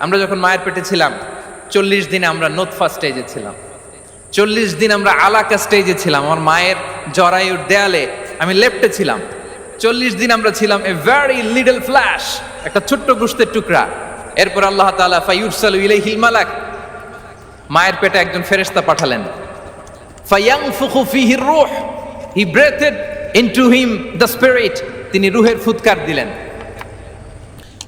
আমরা যখন মায়ের পেটে ছিলাম, চল্লিশ দিনে আমরা নোতফা স্টেজে ছিলাম। চল্লিশ দিন আমরা আলাকা স্টেজে ছিলাম। আমার মায়ের জরায়ুর দেয়ালে আমি লেফটে ছিলাম। চল্লিশ দিন আমরা ছিলাম এ ভেরি লিডল ফ্ল্যাশ একটা ছোট্ট গুস্তের টুকরা। এরপর আল্লাহ তাআলা ফায়ুরসালু ইলাইহিল হিলমালাক মায়ের পেটে একজন ফেরেশতা পাঠালেন। ফায়াংফুখু ফিহি রূহ he breathed into him the spirit তিনি রুহের ফুৎকার দিলেন।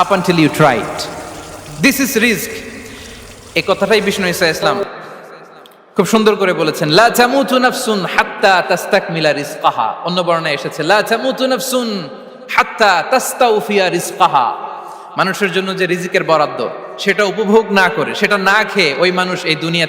Up until you tried this is risk এই কথাটাই বিষ্ণু ইসা ইসলাম খুব সুন্দর করে বলেছেন, লা তামুতু নাফসুন হাত্তা তাস্তাকমিলা রিজকাহা। অন্য বর্ণায় এসেছে, লা তামুতু নাফসুন হাত্তা তাস্তাউফিয়া রিজকাহা। মানুষের জন্য যে রিজিকের বরাদ্দ, সেটা উপভোগ না করে, সেটা না খেয়ে ওই মানুষ এই দুনিয়া